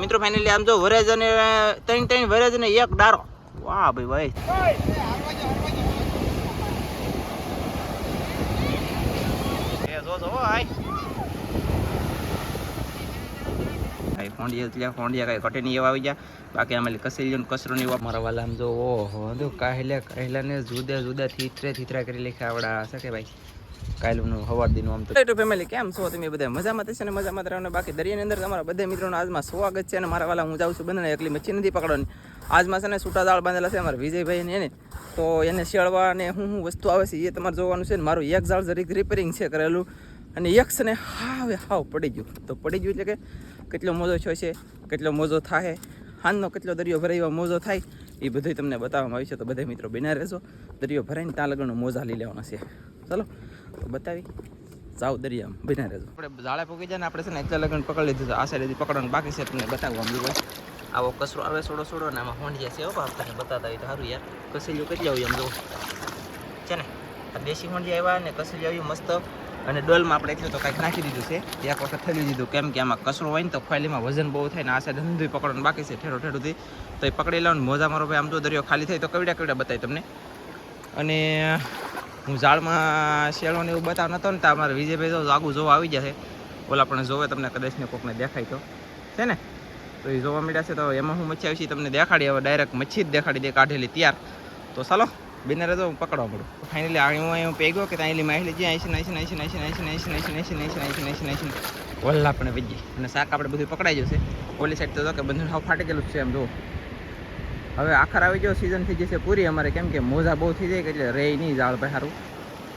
મિત્રો ફાઇનલી આમ જો વરેજ અને ત્રણ ત્રણ વરેજ ને એક ડારો. વાહ ભાઈ ભાઈ એવા આવી ગયા. બાકી આમાં કસેલિયન કસરો નહીં મારા વાલા આમ જો, ઓહો કાહેલા કાહેલા ને જુદા જુદા થીતરે થીતરા કરી લેખા આવડા, હશે કે ભાઈ? કાયલુનું હવાર દીનું આમ તો ફેમિલી કેમ છો? તમે બધા મજામાં થશે ને? મજામાં જ રહો બાકી દરિયાની અંદર તમારા બધા મિત્રોનો આજમાં સ્વાગત છે અને મારા વાલા હું જાઉં છું બંને એકલી મચ્છી નથી પકડવાની. આજમાં છે ને છૂટા દાળ બાંધેલા છે અમારા વિજયભાઈ ને એને. તો એને શેળવા અને શું શું વસ્તુ આવે છે એ તમારે જોવાનું છે ને. મારું એક જાળ જરીક રિપેરિંગ છે કરેલું. અને એક છે ને હાવે હાવ પડી ગયું. તો પડી ગયું એટલે કે કેટલો મોજો છો છે, કેટલો મોજો થાય હાનનો કેટલો દરિયો ભરાય એવા મોજો થાય, એ બધું તમને બતાવવામાં આવ્યું છે. તો બધા મિત્રો બિના રહેશો દરિયો ભરાઈને ત્યાં લગ્નનો મોજા લઈ લેવાના છે. ચલો. બતાવી. જાઓ દરિયામાં બિના રહેજો. આપણે જાળે પૂકી જાય ને આપણે છે ને એટલા લગન પકડી લીધું આ સાઈડેથી પકડવાનું બાકી છે, તમને બતાવવાનું બીજું આવો કચરો આવે, સોડો સોડો, ને આમાં હોંડિયા છે હો તમને બતાતા હોય તો સારું યાર. કસેલીઓ કેટલી આવ્યું એમ જો. છે ને? આ દેશી હોંડિયા આવ્યા ને કસેલી આવ્યું મસ્ત. અને ડોલમાં આપણે એટલું તો કાંઈક નાખી દીધું છે. એક વખત થઈ દીધું. કેમ કે આમાં કચરો હોય ને તો ફાઇલીમાં વજન બહુ થાય ને આ સાઈડ હંધુય પકડવાનું બાકી છે, ઠેરો, ઠેરોથી. તો એ પકડી લઉં મોજા મારો ભાઈ, આમ તો દરિયો ખાલી થાય તો કવડા કવડા બતાવી તમને. અને હું ઝાડમાં શેળોને એવું બતાવ નતો ને તો અમારે વિજયભાઈ તો આગું જોવા આવી જશે ઓલા પણ જોવે તમને કદાચ ને કોકને દેખાય તો છે ને તો એ જોવા મળ્યા છે તો એમાં હું મચ્છી આવી છે તમને દેખાડી હવે ડાયરેક્ટ મચ્છી જ દેખાડી દે કાઢેલી ત્યાર તો ચાલો બિનારે રહેતો હું પકડવા પડું ફાઇનલી આ હું અહીં પેગ્યો કે ત્યાં માહિતી જે આઈસી નાઈસી નાઈસી નાઈસી નાઈસી નાઈસી નાઈસી નાઈસી નાઈસી નાઈસી નાઈસી વલ્લા આપણે વીજી અને શાક આપણે બધું પકડાઈ જશે ઓલી સાઈડ તો કે બંધન હાવ ફાટી ગયેલું છે એમ જો હવે આખર આવી જાવ સીઝન થઈ જશે પૂરી. અમારે કેમ કે મોજા બહુ થઈ જાય એટલે રે નહીં જાળ ભાઈ સારું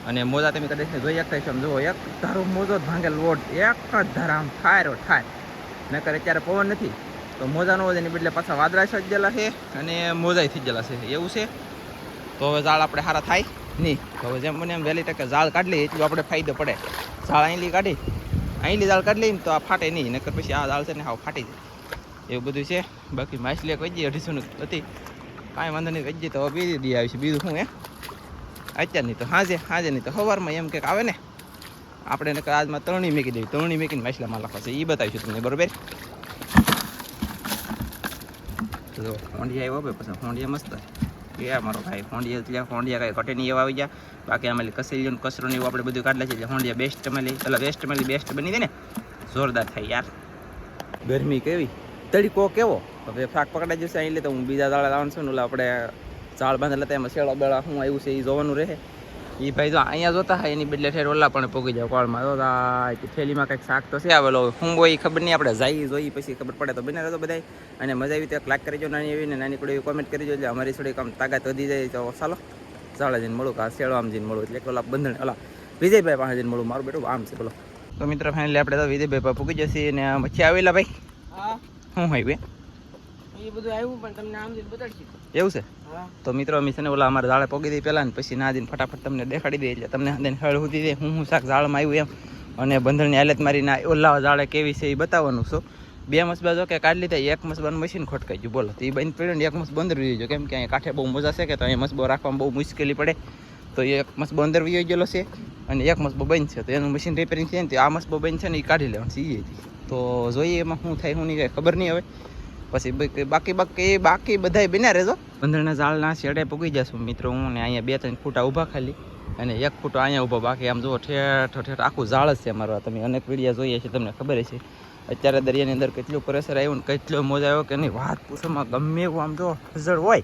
અને મોજા તમે કદાચ જોઈ શકતા છો જુઓ, એક ધારો મોજો જ ભાંગેલ લોટ, એક જ ધરામ ઠાયરો ઠાય નકર અત્યારે પવન નથી. તો મોજાનો નો એની બદલે પાછા વાદળા ગયેલા છે અને મોજાઈ થઈ ગયેલા છે. એવું છે? તો હવે ઝાડ આપણે સારા થાય? નહીં. તો હવે જેમ બને એમ વહેલી તકે ઝાડ કાઢી લઈએ, એટલું આપણે ફાયદો પડે. ઝાડ અહીંલી કાઢી અહીંલી ઝાડ કાઢી લઈએ તો આ ફાટે નહીં. નકર પછી આ ઝાડ છે ને હાવ ફાટી જાય. એવું બધું છે. બાકી માછલી કહી દઈએ અઢીસોની હતી. કાંઈ વાંધો નહીં કહી દઈએ તો બીજી દી આવી છે. બીજું શું એ નહીં તો હાજે હાજે નહીં તો સવારમાં એમ કંઈક આવે ને. આપણે એને આજમાં તરણી મેકી દેવી. તરણી મેકીને માછલામાં લખવા છે એ બતાવીશું તમને, બરોબર? જો, ફોંડિયા આવ્યો પછી. ફોંડિયા મસ્ત એ મારો ભાઈ. ફોંડિયા એટલે ફોંડિયા કાંઈ ઘટે નહીં એવા આવી ગયા. બાકી આમાં કસેલીઓ કચરો ને એવું આપણે બધું કાઢલા છે એટલે બેસ્ટ મળી. એટલે બેસ્ટ મળી બેસ્ટ બની ગઈ ને. જોરદાર થાય યાર. ગરમી કેવી? તડીકો કેવો હવે ફાક પકડાઈ જશે અહીં લે તો હું બીજા દાડા લાવવાનું છું ને ઓલા આપણે ઝાડ બાંધેલા હતા એમાં શેળા બેળા શું આવ્યું છે એ જોવાનું રહે. એ ભાઈ જો અહીંયા જોતા હોય, એની બદલે ઠેર ઓલા પણ પોગી જાય કોળમાં. તો થેલીમાં કંઈક શાક તો છે આવેલો. હું બોય ખબર નહીં, આપણે જઈએ જોઈએ, પછી ખબર પડે તો બને તો બધાય. અને મજા આવી તો લાઈક કરીજો નાની એવી, ને નાની કોઈ કોમેન્ટ કરીજો એટલે અમારી થોડીક આમ તાકાત વધી જાય તો ચાલો. ઝાડા જઈને મળું કા શેળો આમ જઈને મળું, એટલે ઓલા બંધણ, ઓલા વિજયભાઈ પાસે જઈને મળું, મારું બેટું આમ છે, બોલો. તો મિત્ર ફાઇનલી આપણે તો વિજયભાઈ પાસે પૂકી જશે અને મચ્છી આવેલા ભાઈ. હા. શું હોય બે? એ બધું આવ્યું પણ તમને આમ જઈને બતાડશે. એવું છે? તો મિત્રો અમે છે ને ઓલા અમારે ઝાડે પોગી દઈ પહેલાં ને પછી ના દઈને ફટાફટ તમને દેખાડી દે એટલે તમને હંદેને હળ સુધી દે. હું હું શાક ઝાડમાં આવ્યું એમ. અને બંધણની હાલત મારી ના ઓલા ઝાડે કેવી છે એ બતાવવાનું છું. બે મસબા જો કે કાઢી લીધા એક મસબાનું મશીન ખોટકાઈ ગયું. બોલો તો એ બંધ પડ્યો ને એક મસ બંધ રહી ગયો. કેમ કે અહીંયા કાંઠે બહુ મજા છે કે તો અહીંયા મસબો રાખવામાં બહુ મુશ્કેલી પડે. તો એક મસબો અંદર વી ગયેલો છે અને એક મસબો બંધ છે. તો એનું મશીન રિપેરિંગ છે ને તો આ મસબો બંધ છે ને એ કાઢી લેવાનું છે એ તો જોઈએ એમાં શું થાય, શું નહીં કાંઈ ખબર નહીં હવે. પછી બાકી- બાકી બાકી બધાય બન્યા રહેજો. બંદરના ઝાડના શેડે પૂગી જશું મિત્રો હું ને અહીંયા બે ત્રણ ફૂટા ઊભા ખાલી. અને એક ફૂટો અહીંયા ઊભો, બાકી આમ જુઓ ઠેઠ ઠેઠ આખું ઝાડ જ છે અમારો. તમે અનેક વિડીયા જોઈએ છે, તમને ખબર છે. અત્યારે દરિયાની અંદર કેટલું પ્રેશર આવ્યું ને કેટલો મોજ આવ્યો કે એની વાત પૂછવામાં ગમે એવું આમ જો ફઝળ હોય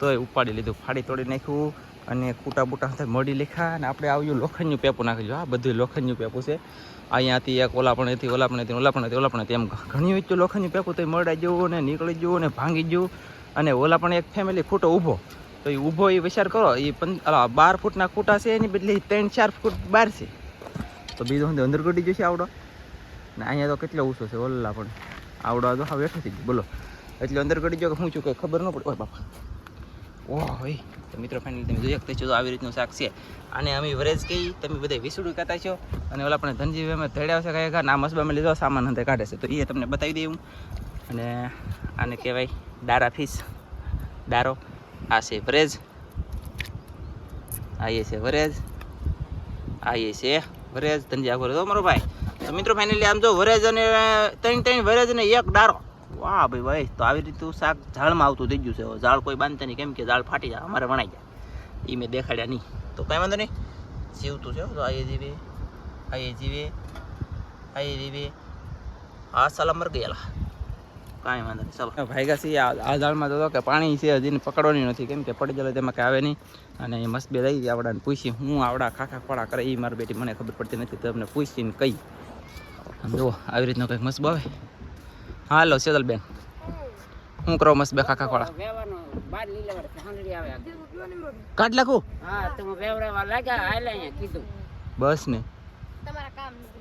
તો એ ઉપાડી લીધું. ફાડી તોડી નાખ્યું. અને કૂટા બૂટા સાથે મળી લેખા અને આપણે આવ્યું લોખંડનું પેપું નાખીશું આ બધું લોખંડનું પેપું છે. અહીંયાથી એક ઓલા પણ હતી ઓલા પણ હતી ઓલા પણ ઓલા પણ હતી એમ ઘણી વચ્ચે લોખંડનું પેપું તો મળાઈ જવું ને નીકળી જવું ને ભાંગી જવું. અને ઓલા પણ એક ફેમિલી ખૂટો ઊભો. તો એ ઊભો એ વિચાર કરો એ બાર ફૂટના ખૂટા છે, એની બદલે ત્રણ, ચાર ફૂટ બાર છે. તો બીજો હું અંદર ગડી જશે આવડો? ને અહીંયા તો કેટલો ઊંચો છે, ઓલા પણ. આવડો તો હવે બેઠો થઈ ગયો બોલો. એટલે અંદર ગડી ગયો કે શું છું કંઈ ખબર ન પડે? ઓય બાપા. ઓહ હોય તો મિત્રો ફાઇનલી તમે જોઈ શકતા છો આવી રીતનું શાક છે. અને અમે વરેજ કહી, તમે બધા વિસુડું કહેતા છો અને ઓલા પણ ધનજી અમે ધડ્યા છે કયા ના મસબામાં લીધો સામાન અંતે કાઢે છે. તો એ તમને બતાવી દઉં અને આને કહેવાય ડારા ફિશ ડારો આ છે વરેજ. આ એ છે વરેજ. આ એ છે વરેજ. ધનજી આખો મારો ભાઈ. તો મિત્રો ફાઇનલી આમ જો વરેજ અને ત્રણ ત્રણ વરેજ ને એક ડારો વાહ ભાઈ ભાઈ તો આવી રીતનું શાક ઝાડમાં આવતું થઈ ગયું છે. ઝાડ કોઈ બાંધતા નહીં. કેમ કે ઝાડ ફાટી જાય, અમારે વણાઈ જાય. એ મેં દેખાડ્યા નહીં. તો કાંઈ વાંધો નહીં. જીવતું છે. તો આયે જીવે આયે જીવે આયે જીવે. આ સલામ મર ગયેલા. કાંઈ વાંધો નહીં ચાલો ભાઈગા છીએ આ આ ઝાડમાં તો કે પાણી છે, હજી પકડવાની નથી. કેમ કે પડી જાય તેમાં કે આવે નહીં. અને એ મસ્ત બે રહી આવડાને પૂછી, હું આવડા ખાખા ખોડા કરે એ મારી બેટી મને ખબર પડતી નથી. તમને પૂછીને કહી. આમ જુઓ આવી રીતનો કંઈક મસ્ત આવે હાલો શીતલબેન હું કરો મસ્ત બે કાકા ખોળા કાઢ લાખું બસ ને.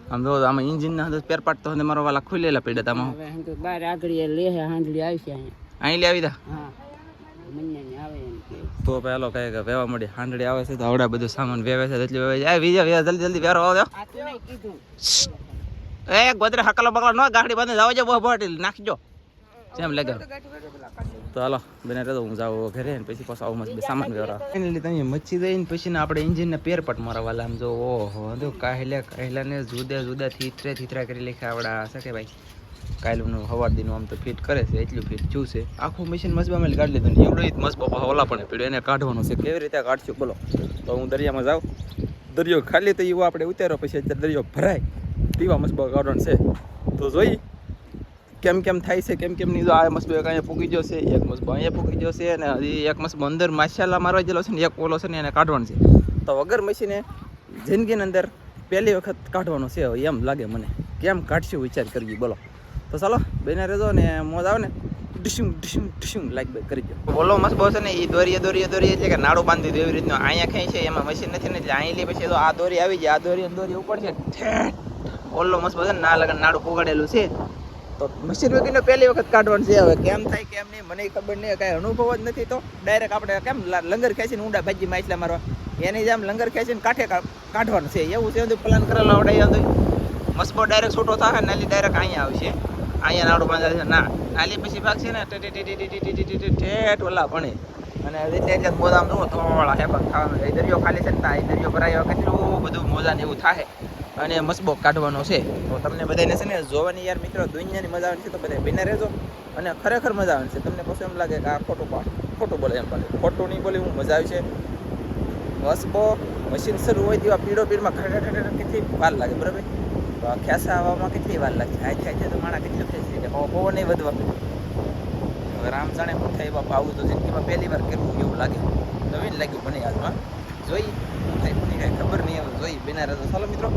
આમ જો આમાં ઇન્જિન ના પેર પાટતો હતો મારો વાલા ખુલેલા પડ્યા તમે બહાર આગળ લે હાંડલી આવશે અહીં લે આવી હા તો પેલો કહે કે વેવા મળી હાંડળી આવે છે તો આવડા બધું સામાન વેવે છે એટલે વેવે જાય વિજય જલ્દી જલ્દી વેરો આવો એ ગોદરે હકલો બકલો ન ગાડી બંધ જાવ જો બહુ બોટી નાખજો જેમ લાગે. તો હાલો બને તો હું જાઉં ઘરે ને પછી પાછો આવું મસ્ત સામાન વેરા ફાઇનલી તમે મચ્છી દઈને પછી ને આપણે એન્જિનને પેર પટ મારવાલા આમ જો ઓહો જો કાહેલા કાહેલા ને જુદા જુદા થીતરે થીતરા કરી લેખા આવડા. છે કે ભાઈ કાયલું હવાર દીનું આમ તો ફિટ કરે છે એટલું ફિટ થયું છે. આખું મશીન મસબામાં કાઢી લીધું ને એવડું મસ્ત બાપા ઓલા પણ પીડ્યો એને કાઢવાનું છે. કેવી રીતે કાઢશું બોલો. તો હું દરિયામાં જાઉં. દરિયો ખાલી તો એવો આપણે ઉતારો પછી અત્યારે દરિયો ભરાય. પીવા મસબા કાઢવાનું છે. તો જોઈ, કેમ કેમ થાય છે, કેમ કેમ નહીં આ મસબો એક અહીંયા પૂગી જશે એક મસબો અહીંયા પૂગી જશે અને હજી એક મસબો અંદર માશાલા મારવા જેલો છે ને, એક ઓલો છે ને, એને કાઢવાનો છે. તો વગર મશીને જિંદગીની અંદર પહેલી વખત કાઢવાનો છે એમ લાગે મને. કેમ કાઢશું વિચાર કરવી, બોલો. તો ચાલો, બેને રહેજો ને મોજ આવે ને ડિશુમ ડિશુમ ડિશુમ લાઈક બાઈક કરી દો. ઓલો મસ્ત બહુ છે ને એ દોરીએ દોરીએ દોરીએ છે કે નાડું બાંધી દો એવી રીતનું. અહીંયા ખાઈ છે, એમાં મશીન નથી ને, એટલે અહીં લે પછી આ દોરી આવી જાય, આ દોરી દોરી ઉપર છે, ઠેઠ. ઓલો મસ્ત બધો ના લગન નાડું પોગાડેલું છે. તો મશીન વેગીનો પહેલી વખત કાઢવાનું છે હવે. કેમ થાય કેમ નહીં, મને ખબર નહીં, કાંઈ અનુભવ જ નથી તો ડાયરેક્ટ આપણે કેમ લંગર ખેંચીને ઊંડા ભાજી માછલા મારવા. એની જેમ લંગર ખેંચીને કાંઠે કાઢવાનું છે. એવું છે બધું પ્લાન કરેલો આવડે બધું મસ્બો ડાયરેક્ટ છૂટો થાય ને નાલી ડાયરેક્ટ અહીંયા આવશે. અહીંયા નાડું બાંધા છે. ના નાલી પછી ભાગશે ને ઠેઠ ઓલા ભણે. અને એટલે ગોદામ જુઓ તો વાળા હેબક ખાવાનું દરિયો ખાલી છે ને દરિયો ભરાયો કેટલું બધું મોજા ને એવું થાય અને મસબો કાઢવાનો છે. તો તમને બધાને છે ને જોવાની યાર મિત્રો દુનિયાની મજા આવવાની છે. તો બધા બિને રહેજો અને ખરેખર મજા આવવાની છે. તમને પછી એમ લાગે કે આ ખોટું ખોટું બોલે એમ પાછું. ખોટું નહીં બોલે હું મજા આવી છે. મસબો મશીન શરૂ હોય તેવા પીડો પીડમાં ખડા કેટલી વાર લાગે, બરાબર? તો ખેંચા આવવામાં કેટલી વાર લાગે? હાય થાય છે તો માણા કેટલું ખેંચી કે પવન નહીં વધવા. રામ જાણે હું થાય બાપા, આવું તો જિંદગીમાં પહેલી વાર કરવું એવું લાગે. નવીન લાગ્યું મને હાથમાં જોઈ થાય મને કાંઈ ખબર નહીં, હવે જોઈ, બિના રહેતો ચાલો મિત્રો.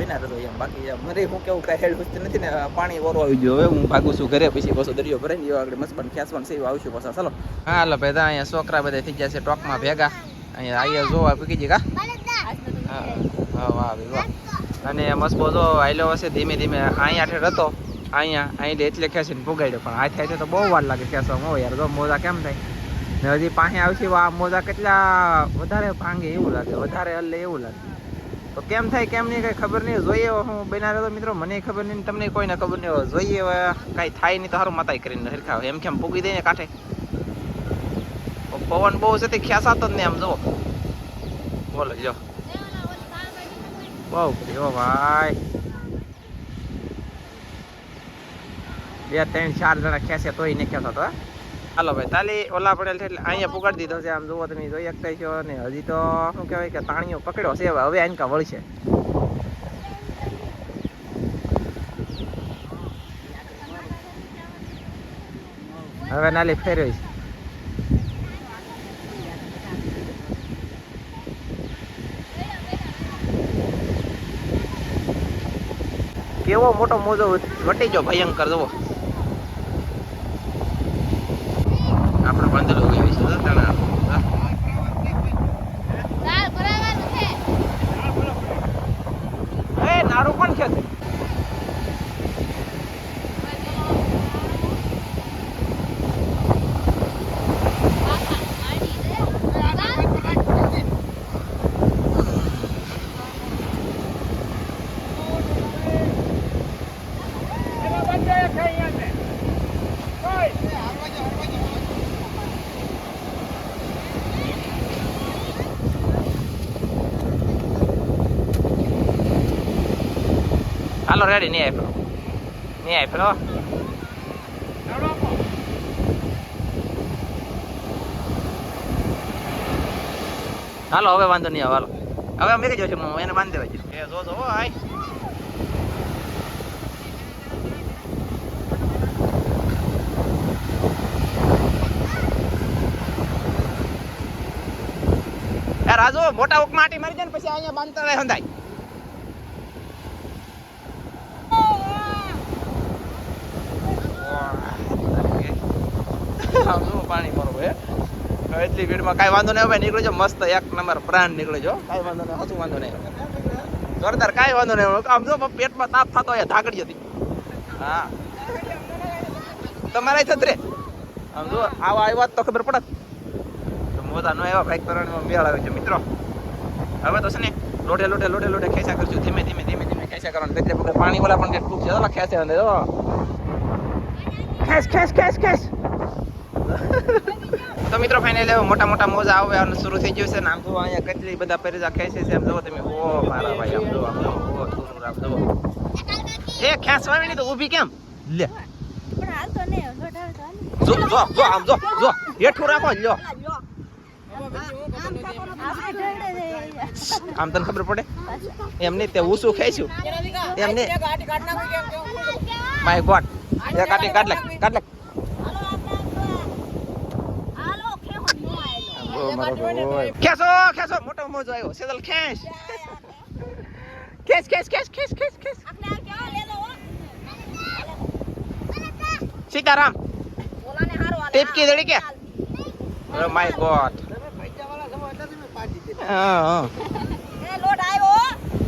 બેના રહેતો એમ. બાકી મને હું કેવું કાંઈ હેડ વસ્તુ નથી ને પાણી ઓરો આવી ગયો. હવે હું ભાગું છું ઘરે, પછી પાછો દરિયો ભરાઈ ગયો આગળ મસ્ત પણ ખેંચવાનું એવું આવશું પાછા. ચાલો. હા, હાલો ભાઈ અહીંયા છોકરા બધા થઈ ગયા છે ટોકમાં ભેગા. અહીંયા અહીંયા જોવા પીકી જી કા? હા વાહ વાહ અને મસ્બો જો, આયલો હશે ધીમે ધીમે. અહીંયા ઠેર હતો. અહીંયા, અહીં એટલે ખેંચીને પુગાડ્યો પણ હાથે થાય તો બહુ વાર લાગે ખેંચવામાં. હો યાર, જો મોજા કેમ થાય? ને હજી પાસે આવશે આ મોજા કેટલા વધારે ભાંગે એવું લાગે. વધારે હલ્લે એવું લાગે. તો કેમ થાય, કેમ નહીં, કઈ ખબર નહીં, જોઈએ હું બના રહ્યો તો મિત્રો. મને ખબર નહીં, તમને કોઈને ખબર નહીં જોઈએ હવે, કાંઈ થાય નહીં તો સારું માતાઈ કરીને હરખા એમ કેમ પૂગી દઈને કાંઠે? પવન બહુ છે તે ખ્યાસાતો જ નહીં આમ જો બોલો, જો. બહુ કર્યો ભાઈ. બે, ત્રણ, ચાર જણા ખેંચે તોય નહીં ખેંચાતો તો હાલો ભાઈ, તાલી ઓલા પડેલ છે એટલે અહીંયા પુગાડી દીધો છે. આમ જુઓ તમે, જોઈ શકતા છો ને હજી તો શું કહેવાય કે તાણીઓ પકડ્યો છે. હવે આનકા વળશે. હવે નાલી ફેરવી છે કેવો મોટો મોજો વટી ગયો ભયંકર, જુઓ. cuándo lo હાલો રેડી નહીં આપ્યો નહીં આપ્યો હાલો હવે વાંધો નહીં હાલો હવે અમે કઈ જોશું એને બાંધી દેવા જો જો આય રાજો મોટા ઉકમાટી મારી જાય પછી અહીંયા બાંધતા રહે સંધાય આમ પાણી મારો હે? એટલી ભીડમાં કાંઈ વાંધો નહીં, હવે નીકળો મસ્ત એક નંબર પ્રાણ નીકળી જો કાંઈ વાંધો નહીં હતું વાંધો નહીં. જોરદાર, કાંઈ વાંધો નહીં આમ જો પેટમાં તાપ થતો હોય, ધાકડી હતી. હા. તમારે થત રે આમ જો, આવા આવ્યા તો ખબર પડત મોટા નો આવ્યા બાઈક કરવાનો મેળ આવે છે, મિત્રો. હવે તો છે ને લોટે લોટે લોટે લોટે ખેંચા કરશું, ધીમે ધીમે ધીમે ધીમે ખેંચા કરવાનું. એટલે પાણી વાળા પણ કેટલું છે ખેંચે ખેંચ ખેંચ ખેંચ ખેંચ. તો મિત્રો ફાઇનલ મોટા મોટા મોજા આવવાનું શરૂ થઈ ગયું છે ને આમ જો અહીંયા કેટલી બધા પરિજા ખેંચે છે આમ જો તમે. ઓ મારા ભાઈ આમ જો આમ ઓ તું આમ જો એ ખેંચવાની તો ઊભી કેમ? લે. પણ હાલ તો હાલ. જો જો જો આમ જો જો હેઠું રાખો લ્યો. આમ તને ખબર પડે? એમ નહીં તે ઊસું ખેંચ્યું. એમ નહીં. માય ગોડ કાઢી કાઢ લે કાઢ લે હાલો, ખેંચો, નો આયેલો. ઓ મારો ખેંચો ખેંચો મોટો મોજો આવ્યો. સેદલ ખેંચ. ખેંચ ખેંચ ખેંચ ખેંચ ખેંચ ખેંચ. લે લો. સીતારામ. ટીપકી દડી કે? Oh my God.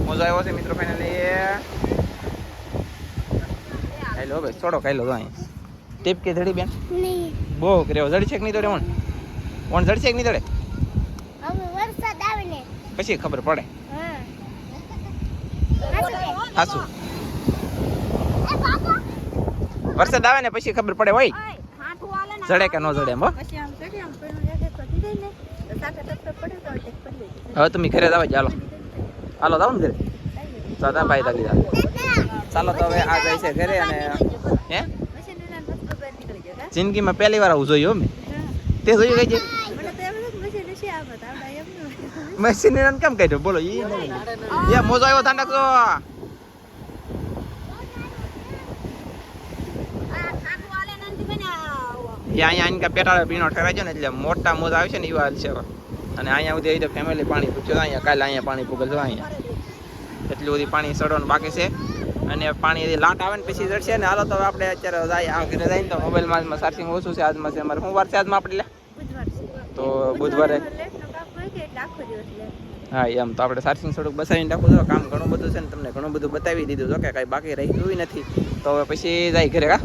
મોજો આવ્યો છે મિત્રો ફાઇનલી હેલો ભાઈ. છોડો કાઢલો તો અહીં. ટીપકી ધડી બેન. બહુ કર્યો. જડી છે કે નહીં તો ઓણ ઓણ જડી કે નહીં દડે વરસાદ આવે ને પછી ખબર પડે. હા. હાસુ વરસાદ આવે ને પછી ખબર પડે હોય. જડે કે ન જડે એમ હવે તમે ઘરે જાવ ચાલો હાલો. જાવ ને ઘરે. સાદા ભાઈ દાદી ચાલો તો હવે આ જાય છે ઘરે અને હે? જિંદગીમાં પહેલી વાર આવું જોયું મેં. તે જોયું કઈ છે મને તો એમ હતું કે પછી નથી આવત આપણે એમનું મશીન એને કેમ કાઢ્યો બોલો ઈ એ મોજો આવ્યો ધ્યાન રાખજો આ હાથું હાલે ને અંતિમ એને અહીંયા આઈને પીણો ઠરાઈ ને એટલે મોટા મોજા આવે છે ને એવા હાલ છે અને અહીંયા સુધી આવી તો ફેમિલી પાણી પૂછ્યો અહીંયા કાલે અહીંયા પાણી પૂગલ અહીંયા એટલું બધી પાણી સડવાનું બાકી છે અને પાણી લાટ આવે ને પછી ચડશે ને હાલો તો આપણે અત્યારે તો મોબાઈલમાં ચાર્જિંગ ઓછું છે આજમાં છે વાર છે આજમાં તો બુધવારે હા, એમ તો આપણે સારસિંગ થોડુંક બસાવીને રાખવું તો કામ ઘણું બધું છે ને તમને ઘણું બધું બતાવી દીધું તો કે કાંઈ બાકી રહી નથી. તો હવે પછી જાય ઘરે કા